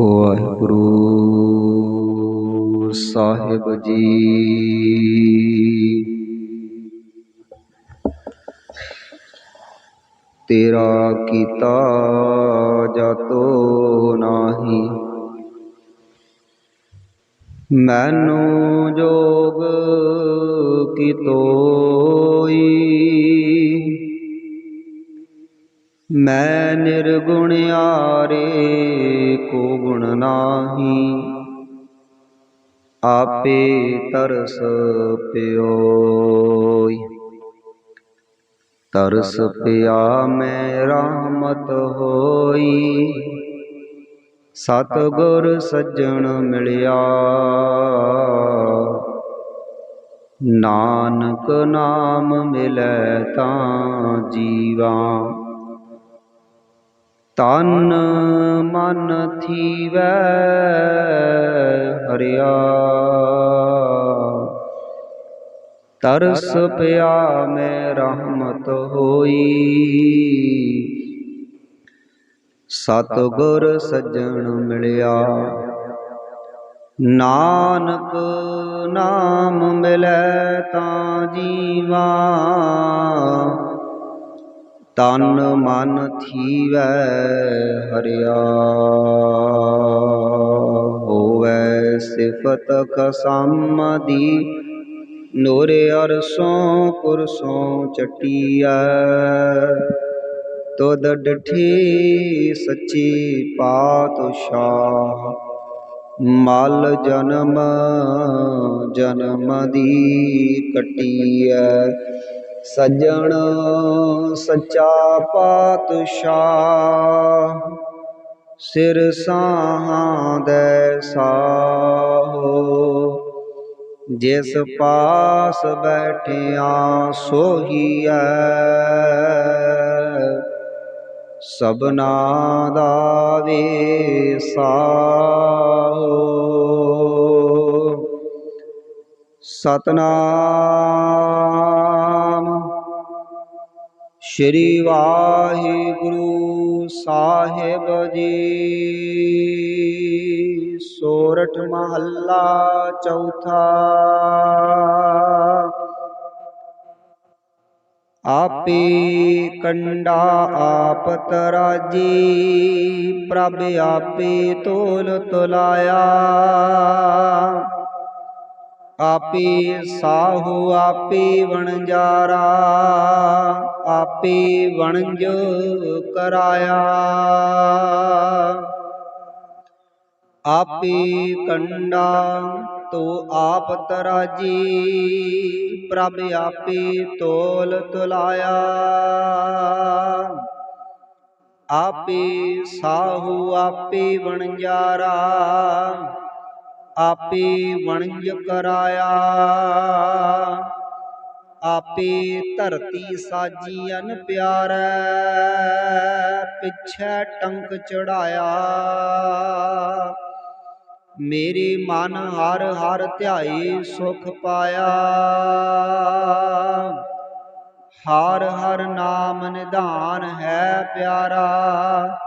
ਵਾਹਿਗੁਰੂ ਸਾਹਿਬ ਜੀ। ਤੇਰਾ ਕੀਤਾ ਜਾਤੋ ਨਾਹੀ। ਮੈਨੂੰ ਜੋਗ ਕੀ ਤੋਈ ਮੈਂ ਨਿਰਗੁਣ ਆਰੇ ਕੋ ਗੁਣ ਨਾਹੀ। ਆਪੇ ਤਰਸ ਪਿਓਈ। ਤਰਸ ਪਿਆ ਮੈਂ ਰਹਿਮਤ ਹੋਈ। ਸਤ ਗੁਰ ਸੱਜਣ ਮਿਲਿਆ। ਨਾਨਕ ਨਾਮ ਮਿਲੈ ਤਾਂ ਜੀਵਾ। ਤਨ ਮਨ ਥੀਵੈ, ਹਰਿਆ। ਤਰਸ ਪਿਆ ਮੈਂ ਰਹਿਮਤ ਹੋਈ। ਸਤ ਗੁਰ ਸੱਜਣ ਮਿਲਿਆ। ਨਾਨਕ ਨਾਮ ਮਿਲੈ ਤਾਂ ਜੀਵਾ। ਤਨ ਮਨ ਥੀਵੈ ਹਰਿਆ। ਹੋਵੈ ਸਿਫਤ ਕਸਮ ਦੀ ਨੂਰ ਅਰਸੋਂ ਕੁਰਸੋਂ ਚਟੀਐ। ਤੁਧ ਡਠੀ ਸੱਚੀ ਪਾਤਸ਼ਾਹ ਮਲ ਜਨਮ ਜਨਮ ਦੀ ਕਟੀਐ। ਸੱਜਣ ਸੱਚਾ ਪਾਤਸ਼ਾਹ, ਸਿਰ ਸਾਹਾਂ ਦੇ ਸਾਹੋ। ਜਿਸ ਪਾਸ ਬੈਠਿਆ ਸੋਹੀਐ ਸਬਨਾ ਦਾ ਵੇਸਾਹੋ ਸਤਨਾਮ ਸ਼੍ਰੀ ਵਾਹਿਗੁਰੂ ਸਾਹਿਬ ਜੀ। ਸੋਰਠ ਮਹੱਲਾ ਚੌਥਾ। ਆਪੇ ਕੰਡਾ ਆਪ ਤਰਾਜੀ ਪ੍ਰਭ ਆਪੇ ਤੋਲ ਤੁਲਾਇਆ ਆਪੇ ਸਾਹੂ, ਆਪੇ ਵਣਜਾਰਾ, ਆਪੇ ਵਣਜ ਕਰਾਇਆ। ਆਪੇ ਕੰਡਾ ਤੋ ਆਪ ਤਰਾਜੀ ਪ੍ਰਭ ਆਪੇ ਤੋਲ ਤੁਲਾਇਆ। ਆਪੇ ਸਾਹੂ, ਆਪੇ ਵਣਜਾਰਾ ਆਪੇ ਵਣਜ ਕਰਾਇਆ। ਆਪੇ ਧਰਤੀ ਸਾਜੀ ਅਨ ਪਿਆਰੈ, ਪਿਛੈ ਟੰਕ ਚੜਾਇਆ। ਮੇਰੇ ਮਨ ਹਰ ਹਰ ਧਿਆਏ ਸੁਖ ਪਾਇਆ। ਹਰ ਹਰ ਨਾਮ ਨਿਧਾਨ ਹੈ ਪਿਆਰਾ।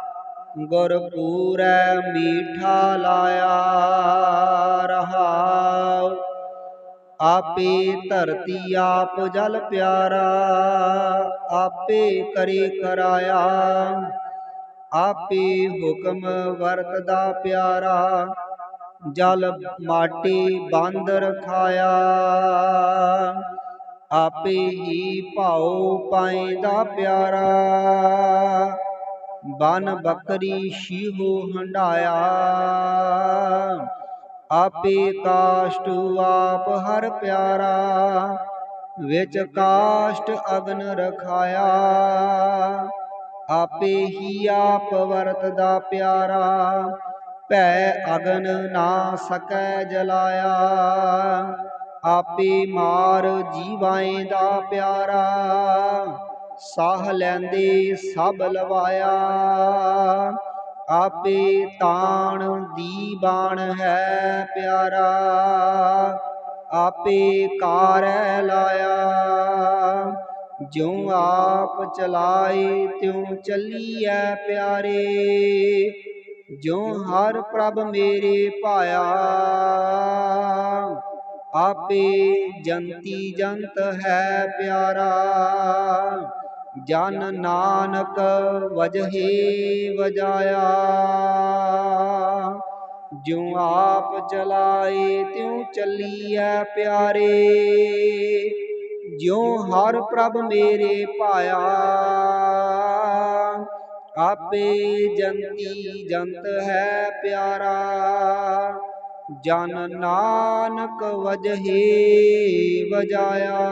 ਗੁਰ ਪੂਰੈ ਮੀਠਾ ਲਾਇਆ ਰਹਾਉ। ਆਪੇ ਧਰਤੀ ਆਪ ਜਲ ਪਿਆਰਾ, ਆਪੇ ਕਰੇ ਕਰਾਇਆ। ਆਪੇ ਹੁਕਮ ਵਰਤਦਾ ਪਿਆਰਾ, ਜਲ ਮਾਟੀ ਬੰਦ ਰਖਾਇਆ। ਆਪੇ ਹੀ ਭਾਉ ਪਾਇਦਾ ਪਿਆਰਾ। ਬਨ ਬੱਕਰੀ ਸ਼ੀਹੋ ਹੰਡਾਇਆ ਆਪੇ ਕਾਸ਼ਟ ਆਪ ਹਰ ਪਿਆਰਾ, ਵਿੱਚ ਕਾਸ਼ਟ ਅਗਨ ਰਖਾਇਆ। ਆਪੇ ਹੀ ਆਪ ਵਰਤ ਦਾ ਪਿਆਰਾ, ਭੈ ਅਗਨ ਨਾ ਸਕੈ ਜਲਾਇਆ। ਆਪੇ ਮਾਰ ਜੀਵਾਂ ਦਾ ਪਿਆਰਾ ਸਾਹ ਲੈਂਦੇ, ਸਭ ਲਵਾਇਆ। ਆਪੇ ਤਾਣ ਦੀ ਬਾਣ ਹੈ ਪਿਆਰਾ। ਆਪੇ ਕਾਰੈ ਲਾਇਆ। ਜਿਉ ਆਪ ਚਲਾਏ, ਤਿਉ ਚੱਲੀਐ ਪਿਆਰੇ। ਜਿਉ ਹਰ ਪ੍ਰਭ ਮੇਰੇ ਪਾਇਆ ਆਪੇ ਜੰਤੀ ਜੰਤ ਹੈ ਪਿਆਰਾ। ਜਨ ਨਾਨਕ ਵਜਹੇ ਵਜਾਇਆ। ਜਿਉ ਆਪ ਚਲਾਏ, ਤਿਉ ਚੱਲੀਐ ਪਿਆਰੇ। ਜਿਉ ਹਰ ਪ੍ਰਭ ਮੇਰੇ ਪਾਇਆ ਆਪੇ ਜੰਤੀ ਜੰਤ ਹੈ ਪਿਆਰਾ। ਜਨ ਨਾਨਕ ਵਜਹੇ ਵਜਾਇਆ।